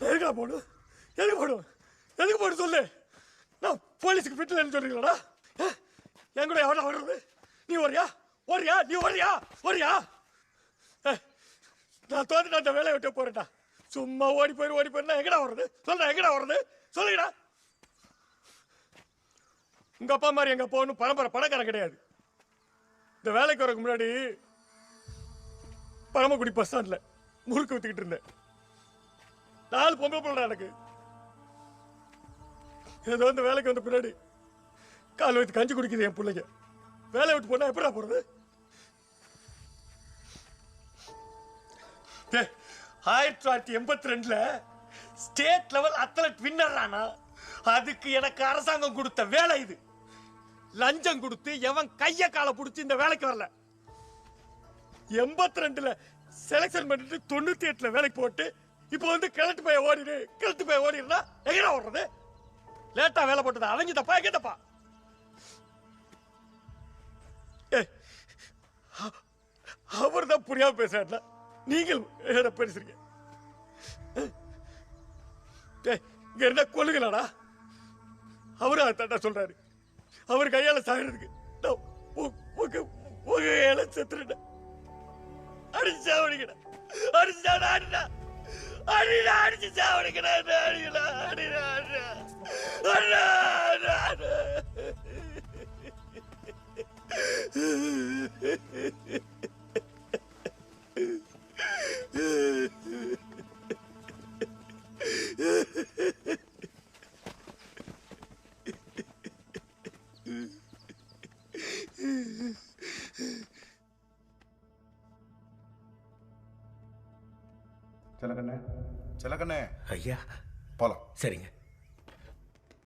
எதுக்குடா போடு? எதுக்கு போடு? எதுக்கு போடு சொல்லு? நான் போலீஸுக்கு ஃபிட்லன்னு சொல்றீங்களாடா. என் கூட எவ்வளோ வர்றது நீ வரியா வரியா நீ வரியா வரியா நான் தோத்துட்டு அந்த வேலையை விட்டு போறேன்டா. சும்மா ஓடி போயிரு ஓடி போயிருந்தா எங்கடா வர்றது சொல்றா எங்கடா வர்றது சொல்லுங்கடா. உங்க அப்பா மாதிரி எங்க அப்பா ஒன்றும் பரம்பரை பணக்காரன் கிடையாது. இந்த வேலைக்கு வரக்கு முன்னாடி பரமக்குடி பஸ் ஸ்டாண்ட்ல முறுக்கு வித்துக்கிட்டு இருந்தேன். நாலு பொம்பளை பிள்ளை எனக்கு. ஏதோ இந்த வேலைக்கு வந்த பின்னாடி கால் வைத்து கஞ்சி குடிக்குது என் பிள்ளைங்க. வேலையை விட்டு போனா எப்படா போறது? ஆயிரத்தி தொள்ளாயிரத்தி எண்பத்தி ரெண்டுல ஸ்டேட் லெவல் அத்லட் வின்னர் ஆனா அதுக்கு எனக்கு அரசாங்கம் கொடுத்த வேலை இது. லஞ்சம் கொடுத்து எவன் கைய காலை பிடிச்சி இந்த வேலைக்கு வரல. எண்பத்தி ரெண்டுல செலக்ஷன் பண்ணிட்டு தொண்ணூத்தி எட்டுல வேலைக்கு போட்டு இப்போ வந்து கிழட்டு போய் ஓடிடு கிழட்டு போய் ஓடிடுனா எங்கடா ஓடுறது? லேட்டா வேலை போட்டது அவங்க தப்பா எங்க தப்பா அவர் தான் புரியாம பேசுறாருல. நீங்கள் என்ன பேசுறீங்க? இங்க என்ன கொள்ளுங்களாடா அவரு அதான் சொல்றாரு. அவர் கையால சாகிறதுக்கு. நான் உங்க கையால அடிச்சு சாவடிக்கடா அடிச்சு சாவடா அடிடா. அடிடா அடிச்சு சாவடிக்கடா அடிடா சிலக்கண்ணே சிலக்கண்ணே ஐயா. போலாம். சரிங்க.